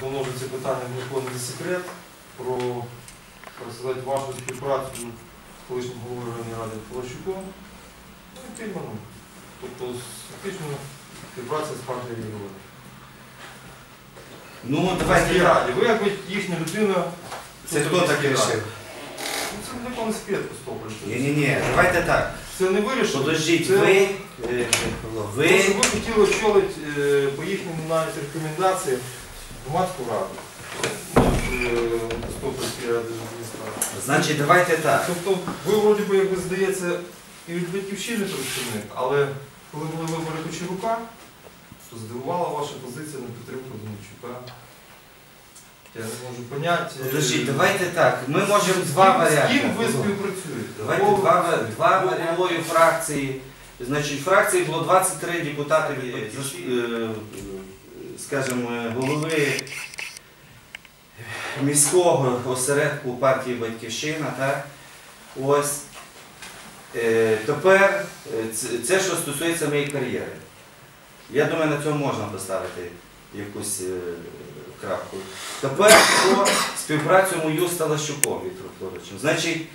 давно вже це питання виходить за секрет про так сказати, вашу співпрацю з колишнім головою Верховної Ради Полощуком ну, і Тильманом. Тобто фактично співпраця з партією регіону. Ну, Давайте раді. Ви як їхня людина. Це хто в так вирішив? Ну, Це не пан секрет Костополь. Ні-ні-ні, давайте так. Це не вирішено. Подождіть, Це- ви, е, Те, що ви, ви хотіли очолити е, по їхнім навіть рекомендаціям громадську раду. Значить, давайте так. Тобто ви вроді би, як здається, і від батьківщини представник, але коли були вибори Кочерука, то здивувала ваша позиція на підтримку Донечука. Я не можу поняти. Подождіть, давайте так. Ми можемо два варіанти. З ким ви співпрацюєте? Давайте два, ва- два головою фракції. Значить, фракції було 23 депутати, від, е, е, скажімо, е, голови міського осередку партії Батьківщина. Е, Тепер е, це, це, що стосується моєї кар'єри. Я думаю, на цьому можна поставити якусь е, крапку. Тепер про співпрацю мою з Талащуком Віктором Флоровичем. Значить,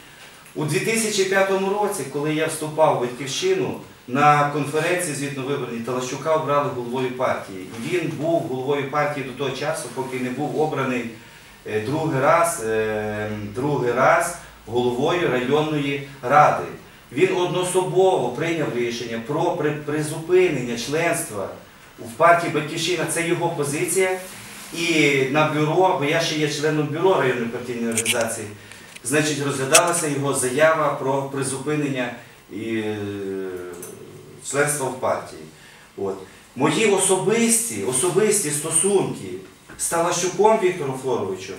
у 2005 році, коли я вступав в батьківщину, на конференції звітно-виборній Талащука обрали головою партії. Він був головою партії до того часу, поки не був обраний е, другий раз, е, другий раз головою районної ради. Він одноособово прийняв рішення про призупинення членства в партії Батьківщина. Це його позиція. І на бюро, бо я ще є членом бюро районної партійної організації, значить, розглядалася його заява про призупинення е, членства в партії. От. Мої особисті, особисті стосунки з Талащуком Віктором Флоровичем,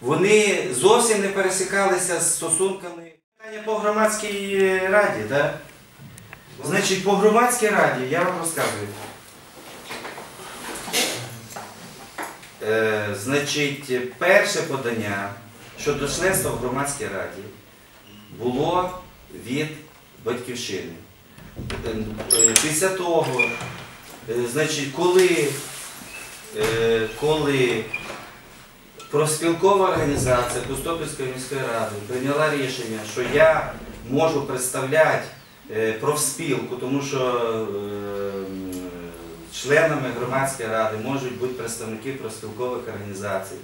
вони зовсім не пересікалися з стосунками по громадській раді. Да? Значить, по громадській раді я вам розказую. Е, значить, перше подання щодо членства в громадській раді було від батьківщини. Е, е, Після того, е, значить, коли, коли профспілкова організація Костопільської міської ради прийняла рішення, що я можу представляти профспілку, тому що членами громадської ради можуть бути представники профспілкових організацій.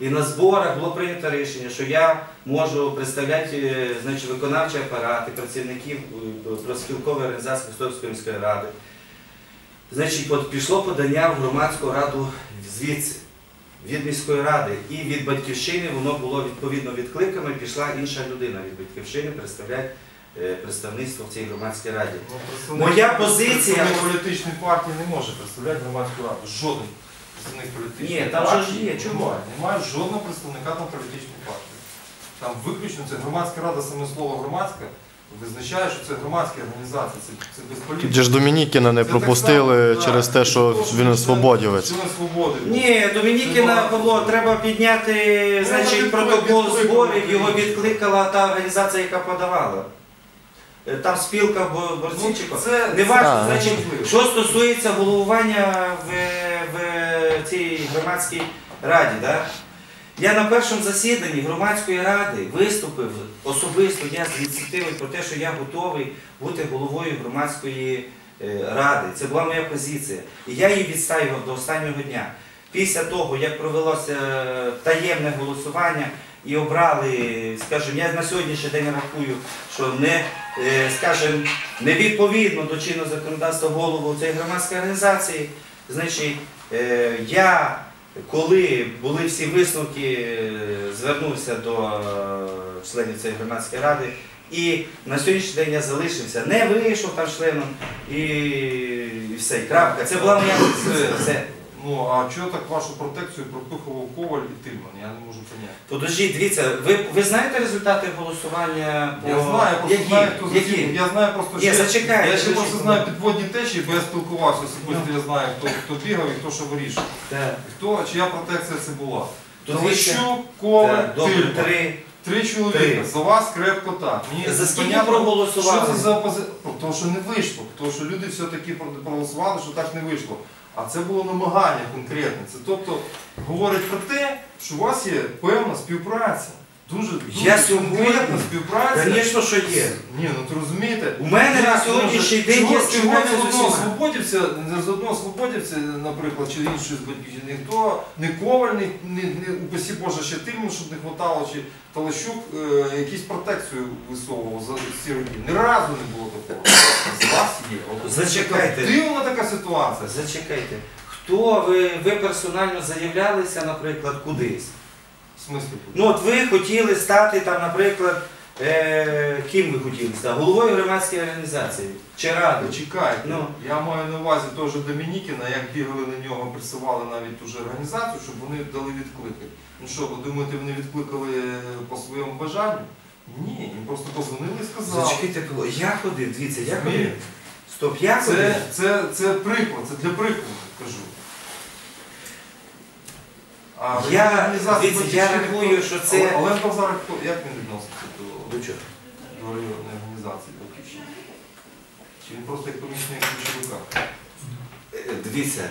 І на зборах було прийнято рішення, що я можу представляти е, значить, виконавчі апарати, працівників е, профспілкової організації Костопільської міської ради. Значить, от пішло подання в громадську раду звідси, від міської ради. І від батьківщини воно було відповідно відкликано, пішла інша людина від батьківщини представляти е, представництво в цій громадській раді. Ну, Моя позиція- представник політичної партії не може представляти громадську раду. Жоден представник політичної Ні, там же партії. ж є, чому? Немає. Немає жодного представника там політичної партії. Там виключно це громадська рада, саме слово громадська визначає, що це громадська організація, це, це без політики. Ж Домінікіна не Це так пропустили само, так. через те, що він Член- свободівець. Член свободи. Ні, Домінікіна Павло, треба підняти значить, протокол зборів, його відкликала та організація, яка подавала. Е, Там спілка бо- Ну, це, Не важко, А. значить, що стосується головування в, в цій громадській раді, да? я на першому засіданні громадської ради виступив особисто я з ініціативою про те, що я готовий бути головою громадської е, ради. Це була моя позиція. І я її відстаював до останнього дня. Після того, як провелося е, таємне голосування і обрали, скажімо, я на сьогоднішній день рахую, що не, е, скажімо, невідповідно до чинного законодавства голову цієї громадської організації, значить, е, я, коли були всі висновки, е, звернувся до е, членів цієї громадської ради. І на сьогоднішній день я залишився, не вийшов там членом і, і все, і крапка. Це була моя це. Ну, а чого так вашу протекцію пропихував Коваль і Тильман? Я не можу поняти. Подождіть, дивіться, ви, ви знаєте результати голосування? по- Я знаю, просто які? знаю, хто які? Я знаю просто, Ні, що зачекайте, я ще ви просто знаю підводні течії, бо я спілкувався особисто, я знаю, хто, хто бігав і хто що вирішив. Так. Хто, чия протекція це була. Тут ви ще- Коваль, Так, добре, Тильман. три. Три чоловіка. Три. За вас крепко так. Мені За скільки понятно, проголосували? Що це за опозиція? Тому що не вийшло. Тому що люди все-таки проголосували, що так не вийшло. А це було намагання конкретне. Це тобто говорить про те, що у вас є певна співпраця. Дуже, дуже Я сьогодні- конкретна співпраця. Звісно, що є. Ні, ну ти розумієте. У мене на Як сьогоднішній може- день є чого співпраця ні з з одного усіма. свободівця, не з одного свободівця, наприклад, чи іншої з батьків, ніхто не коваль, ні, ні, ні упасі Боже, ще тим, щоб не хватало, чи Талащук е, якісь протекцію висовував за ці роки. Ні разу не було такого. З вас є. От Зачекайте. Дивна така ситуація. Зачекайте. Хто ви, ви персонально заявлялися, наприклад, кудись? В смислі? Ну от ви хотіли стати там, наприклад, е, ким ви хотіли стати? Головою громадської організації чи ради? Чекайте, Ну. я маю на увазі теж Домінікіна, як бігали на нього, присували навіть ту ж організацію, щоб вони дали відклики. Ну що, ви думаєте, вони відкликали по своєму бажанню? Ні, їм просто позвонили і сказали. Зачекайте, було. я ходив, дивіться, я ходив. Стоп, я ходив. Це, це, це приклад, це для прикладу кажу. А Я- організація дивіться, я «Батьківщина» рахую, що це- Але Олег Базарик, як він відноситься до, До чого? до районної організації Батьківщини? Чи він просто як помічник Ключовика? Е, Дивіться,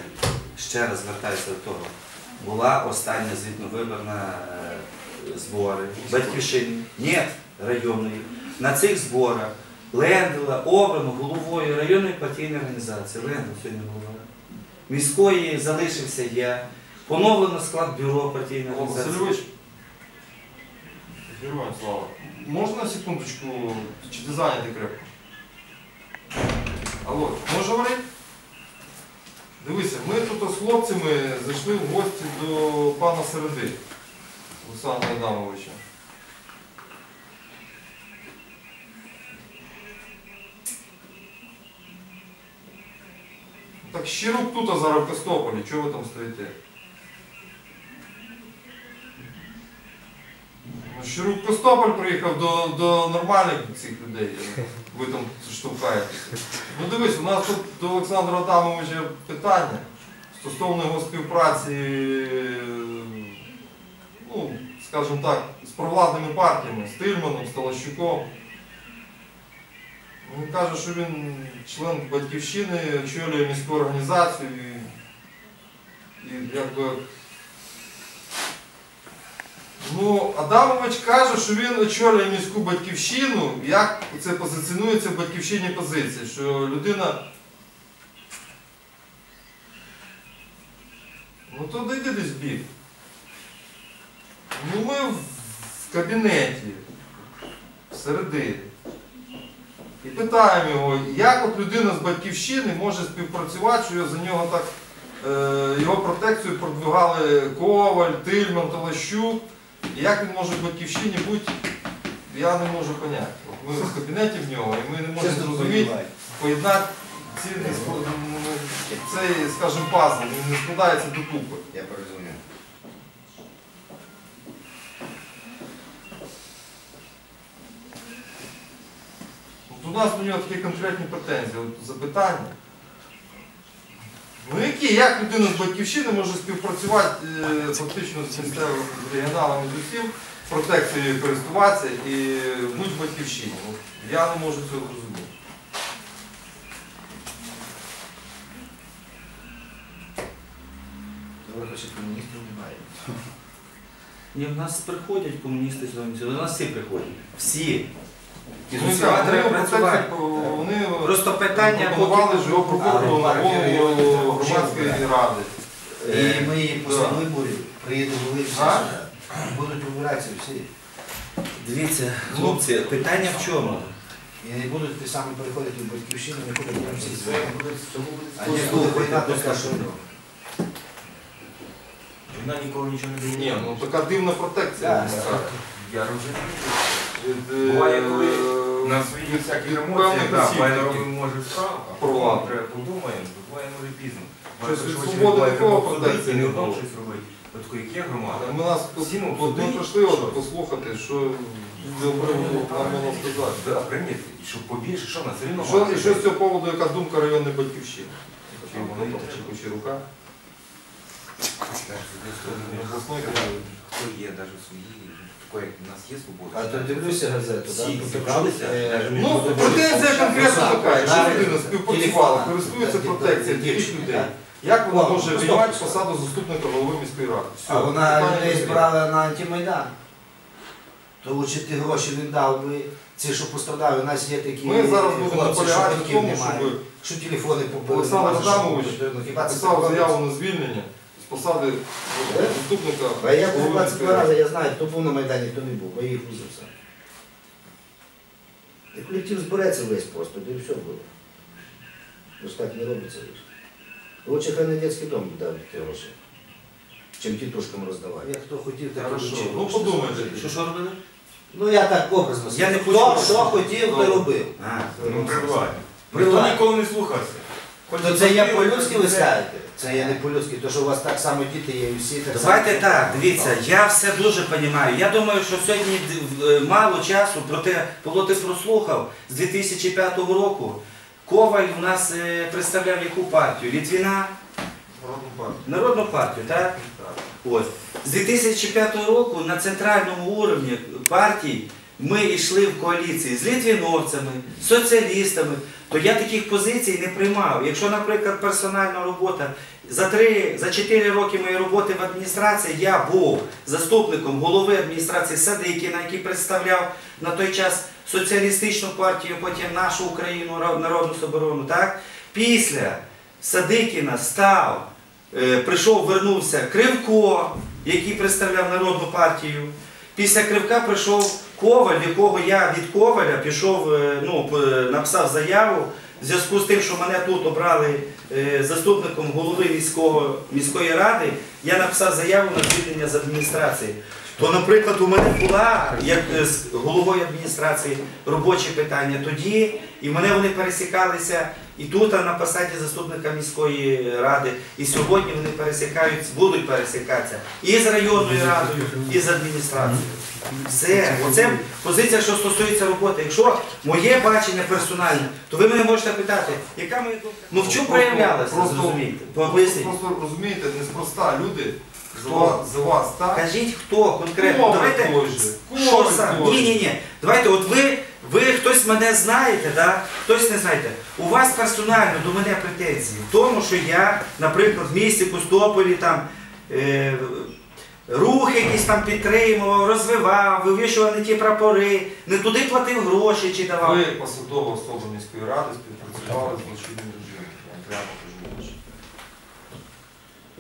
ще раз звертаюся до того. Була остання звітно-виборна е, збори батьківщини, ні, районної. На цих зборах Лендела обрано головою районної партійної організації. Лендел сьогодні голова. Міської залишився я. Поновлено склад бюро партійної організації. Героям слава. Можна секундочку, чи ти зайнятий крепко? Алло, можеш говорити? Дивися, ми тут з хлопцями зайшли в гості до пана Середи, Олександра Адамовича. Так Щирук тут, а зараз в Костополі, чого ви там стоїте? Щирук Костополь приїхав до, до нормальних цих людей. Ви там штовхаєтеся. Ну дивись, у нас тут до Олександра Адамовича питання стосовно його співпраці, ну, скажімо так, з провладними партіями, з Тильманом, з Талащуком. Він каже, що він член батьківщини, очолює міську організацію і, і якби. Ну, Адамович каже, що він очолює міську батьківщину, як це позиціонується в батьківщині позиції, що людина. Ну то дійди десь бік. Ну ми в кабінеті, всередині. І питаємо його, як от людина з батьківщини може співпрацювати, що за нього так е, його протекцію продвигали Коваль, Тильман, Талащук. І як він може в батьківщині бути, я не можу поняти. От ми в кабінеті в нього, і ми не можемо зрозуміти, поєднати ці не ск- цей, скажімо, пазл, він не складається до докупи. Я порозумію. От у нас до нього такі конкретні претензії, от запитання. Ну які, як людина з батьківщини може співпрацювати е, фактично з місцевими з регіоналами з усім, протекцією користуватися і бути батьківщині? От я не можу цього зрозуміти. Ви. Ні, в нас приходять комуністи сьогодні, до нас всі приходять. Всі. І з Ну, треба вони працювати. Вони Просто питання пропонували ж його пропонували на голову громадської ради. І ми її да. після виборів приїдемо ви всі А? вибиратися всі. Дивіться, хлопці, питання в чому? І не будуть ті самі переходити в батьківщину, не будуть там всі звикли. А не буде війна така, послухайте. що Вона ніколи нічого не дає. Ні, ну така дивна протекція. Так, так. Я розумію. Від, е, Буває, коли е, На своїх всяких емоціях, да, таких. робимо може треба подумаємо, буває може пізно. Буває, такого і не одно було. щось робити. От таке, як є громада. Ми нас ми ми прийшли послухати, що нам можна сказати. Да, прийняти, і щоб побільше, що в нас рівно Що, і що з цього поводу, яка думка районної батьківщини? Чи чи Кучерука? Хто є навіть свої, таке, у нас є свобода. А то дивлюся газету? Всі тут зібралися, навіть Ну, люди претензія конкретно така, якщо людина співпрацювала, користується да, протекцією дівчина, людей, як вона може стоп. посаду заступника голови міської ради? Все, А вона питання людей не збирала на антимайдан. То лучше ті гроші він дав би, ці, що пострадали, у нас є такі Ми зараз будемо хлопці, що наполягати в батьків тому, немає. щоб Що телефони побили, Олександр нема за що Адамович купити. Ну, хіба це писав так заяву на звільнення посади Е? заступника А я був 22 рази, я знаю, хто був на Майдані, хто не був, бо я їх вузився. І колектив збереться весь просто, де все було. Ну ж так не робиться. Лучше хай на дитячий дом дав ті гроші, чим тітушкам роздавати. Я хто хотів, так Хорошо. Ну подумайте. Що що робили? Ну я так образно Я не хочу- Хто що хотів, то робив. А, Ну, прибуває. При Ніхто ніколи не слухався. То це я по-людськи ви скажете? Це я не по-людськи, то що у вас так само діти є і всі так Давайте само. так, дивіться, я все дуже розумію. Я думаю, що сьогодні е, мало часу, проте Павло ти прослухав з 2005 року. Коваль у нас е, представляв яку партію? Літвіна, Народну партію. Народну партію, так? Так. Ось. З 2005 року на центральному уровні партій ми йшли в коаліції з літвіновцями, соціалістами, то я таких позицій не приймав. Якщо, наприклад, персональна робота за три, за чотири роки моєї роботи в адміністрації я був заступником голови адміністрації Садикіна, який представляв на той час соціалістичну партію, потім нашу Україну, Народну Соборону. Так? Після Садикіна став Е, прийшов, вернувся Кривко, який представляв Народну партію. Після Кривка прийшов Коваль, якого я від Коваля пішов, е, ну, написав заяву в зв'язку з тим, що мене тут обрали е, заступником голови міського, міської ради, я написав заяву на звільнення з адміністрації. То, наприклад, у мене була як е, з головою адміністрації робочі питання тоді, і мене вони пересікалися і тут на посаді заступника міської ради, і сьогодні вони пересікають, будуть пересікатися і з районною радою, і з адміністрацією. Все, оце позиція, що стосується роботи. Якщо моє бачення персональне, то ви мене можете питати, яка моя думка? Ну в чому проявлялася? Просто, Поясніть. просто розумієте, неспроста люди Хто? за вас так? Кажіть, хто конкретно? Давайте що сам? Ні, ні, ні. Давайте, от ви хтось мене знаєте, да? хтось не знаєте. У вас персонально до мене претензії в тому, що я, наприклад, в місті Костополі там. Е, Рухи якісь там підтримував, розвивав, вивішував не ті прапори, не туди платив гроші чи давав. Ви посадова особа міської ради співпрацювали з злочинним режимом. Я вам прямо кажу. ваше.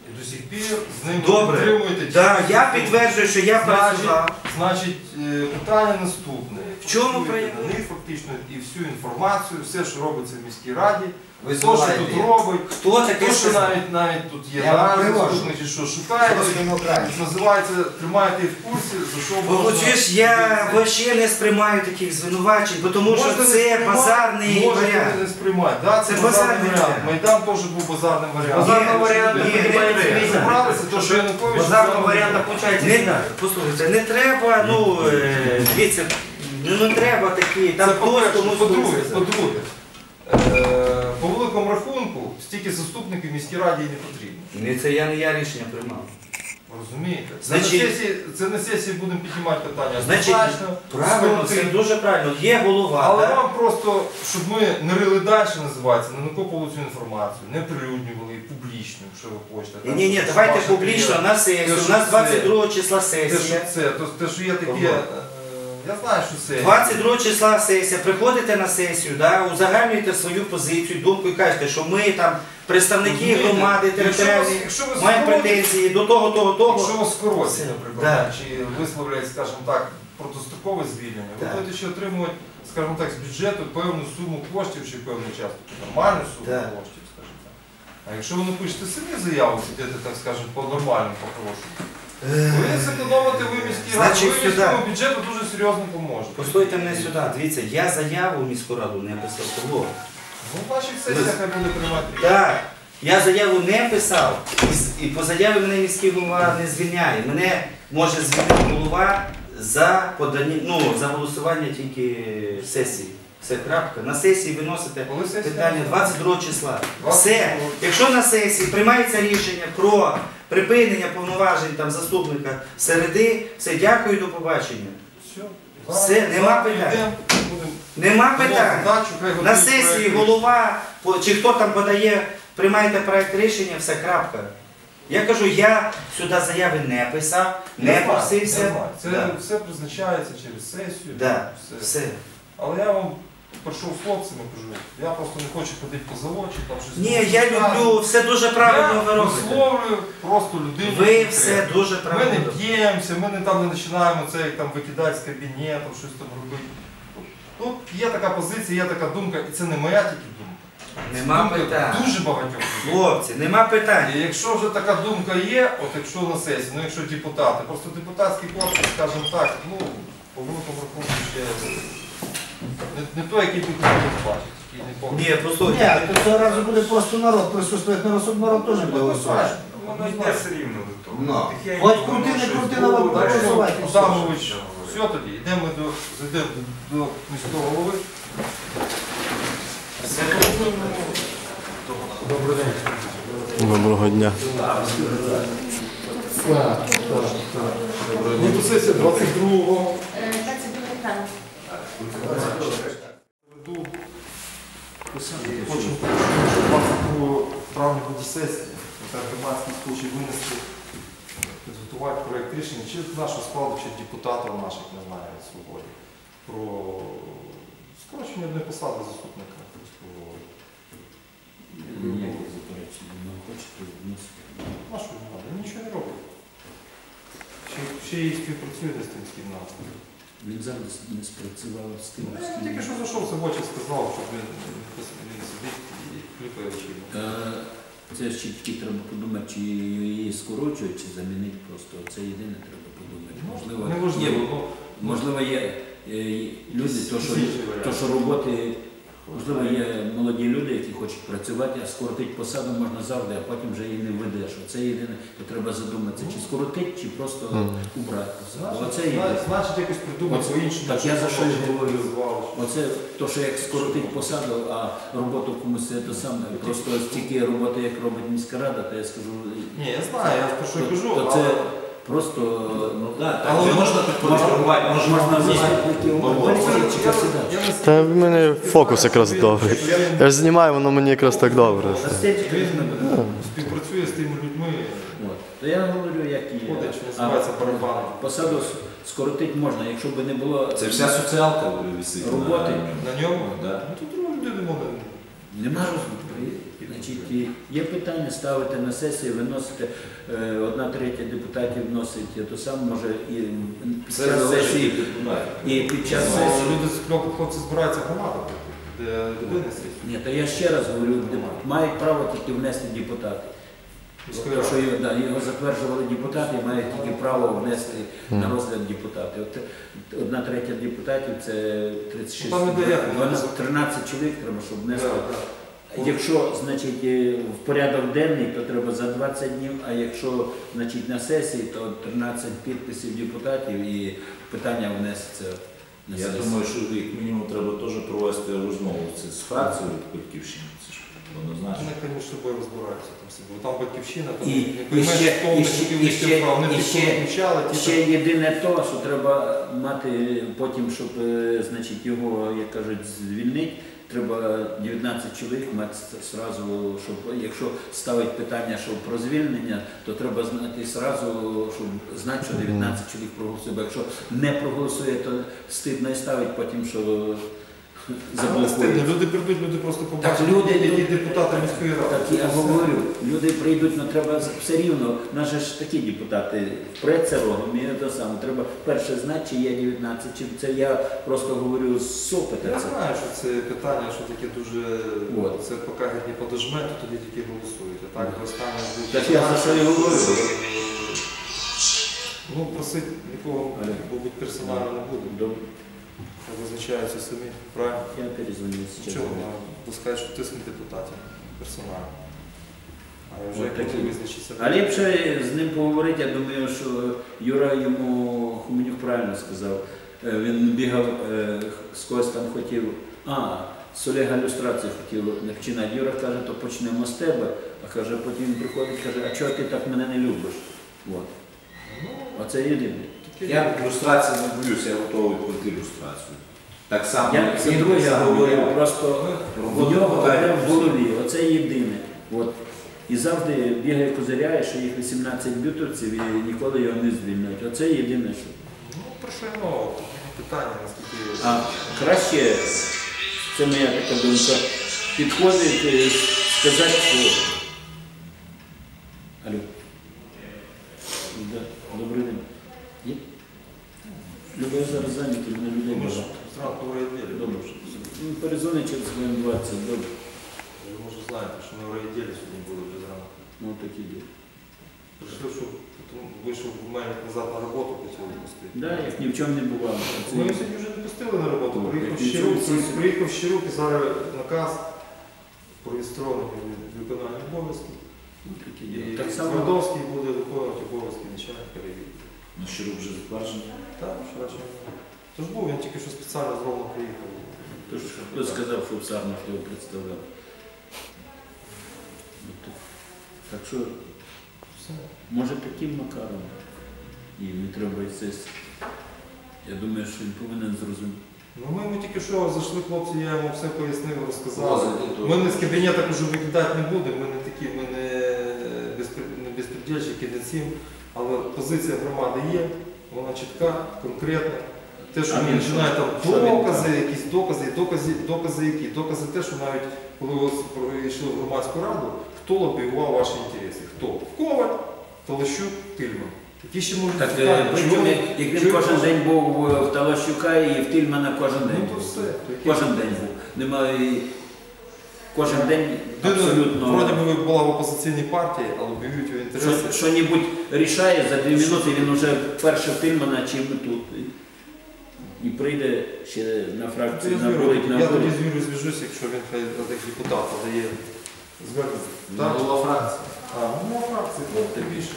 І до сих пір з ним Добре. підтримуєте. Да, я підтверджую, що я працював. Значить, е, питання наступне. В чому прояв- на них фактично і всю інформацію, все, що робиться в міській раді, Ви хто що знаєте, тут робить, Хто таке хто що навіть, навіть тут є Я вам наразі, привожу. заступник чи що шукає. Просто демократія. Називається тримаєте в курсі, за що можна... ж я взагалі не сприймаю таких звинувачень, бо тому що не це сприймати, базарний можете варіант. не сприймати. Да, це, Це базарний базарний варіант. варіант. Майдан теж був базарним варіантом. Базарного ні, не треба. Зібралися, то що Янукович... Базарного варіанта получається Не, не послухайте, не треба, ну, е, дивіться, ну не треба такі, там Це хтось по-перше. комусь По-друге, по-друге, е, великому рахунку, стільки заступників в міській раді і не потрібно. Це я не я рішення приймав. Розумієте? Це, на сесії, це на сесії будемо піднімати питання. Значить, Однозначно, Правильно, це дуже правильно. Є голова, Але так? вам просто, щоб ми не рили далі, називається, не накопували цю інформацію, не прилюднювали публічно, що ви хочете. Ні, ні, ні, давайте публічно на сесію. У нас 22 числа Те, що це, то, те, що є таке, Кого? Я знаю, що це. 22 числа сесія, приходите на сесію, да, узагальнюєте свою позицію, думку і кажете, що ми там представники Розумієте? громади Якщо вас- територіальні якщо ви маємо скоротите- претензії до того, того, того. Якщо вас скоротять, наприклад, Да. чи висловлять, скажімо так, протистрокове звільнення, ви Так. будете ще отримувати, скажімо так, з бюджету певну суму коштів чи певну частку, нормальну суму Так. коштів, скажімо так. А якщо ви напишете самі заяву, підете, так скажемо, по-нормальному по-хорошому, ви зекономите ви міській раді, Значить, ви сюди. міському бюджету дуже серйозно поможете. Послухайте мене сюди. Дивіться, я заяву в міську раду не писав. Кого? Ну, в вашій сесії хай буде приймати. Так, я заяву не писав, і, з- і по заяві мене міський голова не звільняє. Мене може звільнити голова за ну, за голосування тільки сесії. Все, крапка. На сесії виносите питання 22 числа. Все. Якщо на сесії приймається рішення про припинення повноважень там заступника середи, все, дякую, до побачення. Все, нема питань. Нема питань. На сесії голова чи хто там подає, приймаєте проект рішення, все, крапка. Я кажу, я сюди заяви не писав, не просився. Це Да. все призначається через сесію. Да, все. Все. Але я вам прийшов з хлопцями, кажу, я просто не хочу ходити по заводчі, там щось. Ні, я люблю, все дуже правильно ви Я робите. висловлюю просто людину. Ви все дуже Ми не робите. б'ємося, ми не там не починаємо це як там викидати з кабінету, щось там робити. Тут є така позиція, є така думка, і це не моя тільки думка. Це Нема думка питань. Дуже багатьох людей. Хлопці, нема питань. І якщо вже така думка є, от якщо на сесії, ну якщо депутати, просто депутатський корпус, скажімо так, ну, по великому рахунку ще не, той, який бачити. який не повний. Ні, Ні, то цього разу буде просто народ присутствувати на розсуд, народ теж буде голосувати. Воно йде все рівно до того. Ну, хоч крути, не щось крути, було, народ буде далі голосувати. Адамович, все тоді, йдемо до, зайдемо до міського голови. Доброго дня. Ну, то сесія 22-го. Це буде екран. Хочемо, щоб 22 травня буде сесія. Громадський случай винести, підготувати проєкт рішення, чи нашого складу, чи депутатів наших, не знаю, свободі, про скорочення одної посади заступника вносити. Нашого немає, нічого не робить. Ще, і співпрацює з тим, з нас. Він зараз не спрацював з тим, Ну, я тільки що зайшов, це в очі сказав, щоб він, він сидить і кліпає очима. Е, Це ще тільки треба подумати, чи її скорочують, чи замінити просто. Це єдине треба подумати. Можливо, Неважливо, є, ну, можливо, є е, люди, то що, то, що роботи, можливо, є молоді люди, які хочуть працювати, а скоротити посаду можна завжди, а потім вже її не введеш. Оце єдине, то треба задуматися, чи скоротити, чи просто убрати посаду. Оце Значить, значить якось придумати по-іншому. так я за що й говорю. Оце то, що як скоротить посаду, а роботу комусь це те саме. Просто стільки роботи, як робить міська рада, то я скажу. Ні, я знаю, я про що то- кажу, просто ну так, Але так, можна підпорядкувати, можна заступників чи я, посідати. Та в мене фокус якраз добрий. Я ж знімаю, воно мені якраз так добре. Не співпрацює з тими людьми, То я говорю, як барабаном. Посаду скоротити можна, якщо б не було Це вся соціалка висить. Роботи. На ньому? Да. Ну тут друга людина може. Нема розуму. Значить, є питання ставити на сесію, виносити е, одна третя депутатів вносить то саме може і під Це час залежить сесії, від депутатів. і під час Ну, сесії. Люди з кльопу хлопці збираються громаду, де людини сидять. Ні, то я ще раз говорю, деп- мають право тільки внести депутати. Тобто, що його, да, його затверджували депутати, і мають тільки право внести на розгляд депутати. От одна третя депутатів це 36, Ну, там іде як, 12, 13 чоловік треба, щоб внести. Да, да. Якщо значить, е, в порядок денний, то треба за 20 днів, а якщо значить, на сесії, то 13 підписів депутатів і питання внесеться на Я сесію. думаю, що як мінімум треба теж провести розмову з фракцією батьківщини. Це ж однозначно. Вони, звісно, собою розбираються там собі. Там батьківщина, там І- і ще- хто і ще- і ще прав. І ще- помічали, ті Ще єдине то, що треба мати потім, щоб е, значить, його, як кажуть, звільнити. Треба 19 чоловік мати зразу, щоб якщо ставить питання, що про звільнення, то треба знати зразу, щоб знати, що 19 чоловік проголосує. Бо якщо не проголосує, то стидно і ставить потім, що Стидно, люди прийдуть, люди просто побачать, люди- які люди- депутати міської ради. Так я говорю, люди прийдуть, але треба все рівно. Наші ж такі депутати впреться рогом, і те саме. Треба перше знати, чи є 19, чи це я просто говорю з. Я Це. знаю, що це питання, що таке дуже От. це поки геть не подожме, то тоді тільки голосуєте. Так, до останнього буде. Так я за що і говорю. Ну, просити нікого, Але- мабуть, персонально не буду. Добре. Визначаються самі. Правильно? Я перезвоню. Чого? Пускай, що тиснуть депутатів персонально. А вже От як такі. визначиться. А ліпше з ним поговорити, я думаю, що Юра йому Хуменюк правильно сказав. Е, Він бігав, е, з когось там хотів А, з Олега люстрацію хотів починати. Юра каже, то почнемо з тебе, а каже, потім він приходить каже, а чого ти так мене не любиш? От. Оце єдине. Я ілюстрації не боюся, я готовий пройти ілюстрацію. Так само, Я як це він друге я просто в нього в голові, оце єдине. От. І завжди бігає козиряє, що їх 18 бютовців і ніколи його не звільнять. Оце єдине, що. Ну, про що я мова? Питання, наскільки... А краще, це моя така думка, підходить е, сказати, що. Алло. Да. Добрий день. Є? Люба, я зараз зайнятий, мене людей Ми ж багато. зранку в райвідділі. Добре. Ну, Перезвони через хвилин 20, добре. Ви може знаєте, що ми в райвідділі сьогодні були без ранку. Ну такі діло. Прийшли, що потім вийшов в мене назад на роботу, хотіли пустити. Да, як ні в чому не бувало. Це- Ми сьогодні вже не пустили на роботу. Ну, Приїхав так і Щирук, це? приїхав Щирук і зараз наказ прореєстрований від виконання обов'язків. Ну, такі І. Так само Твардовський буде виконувати обов'язки начальника райвідділу. На щирук вже затверджений. Так, що радше. Тож був, він тільки що спеціально з зроблено приїхав. Тож, хто сказав, що в його представляв. От так. Так що, Все. може таким макаром. І не треба і сесії. Я думаю, що він повинен зрозуміти. Ну ми йому тільки що зайшли хлопці, я йому все пояснив, розказав. Ми не з кабінету вже викидати не будемо, ми не такі, ми не, не безпредельщики, не цим. Але позиція громади є, вона чітка, конкретна. Те, що він починає там докази, якісь докази, докази, докази які? Докази те, що навіть коли ви прийшли в громадську раду, хто лобіював ваші інтереси? Хто? Коваль, Толощук, Тильман. Які ще можуть Так, е, причому, як він чому кожен день був е, в Талащука і в Тильмана кожен день. Ну то був. все. Кожен день був. Немає. Кожен день Людина, абсолютно. Вроді би була в опозиційній партії, але б'ють його інтереси. Що, що-небудь рішає, за дві минути він вже перше в Тильмана, чим тут. І прийде ще на Я фракцію, з Юрою- набудуть, Я тоді набудуть. з Юрою зв'яжусь, якщо він хай як депутат подає звернення. Він голова фракції. А, ну на фракції, ну, ти більше.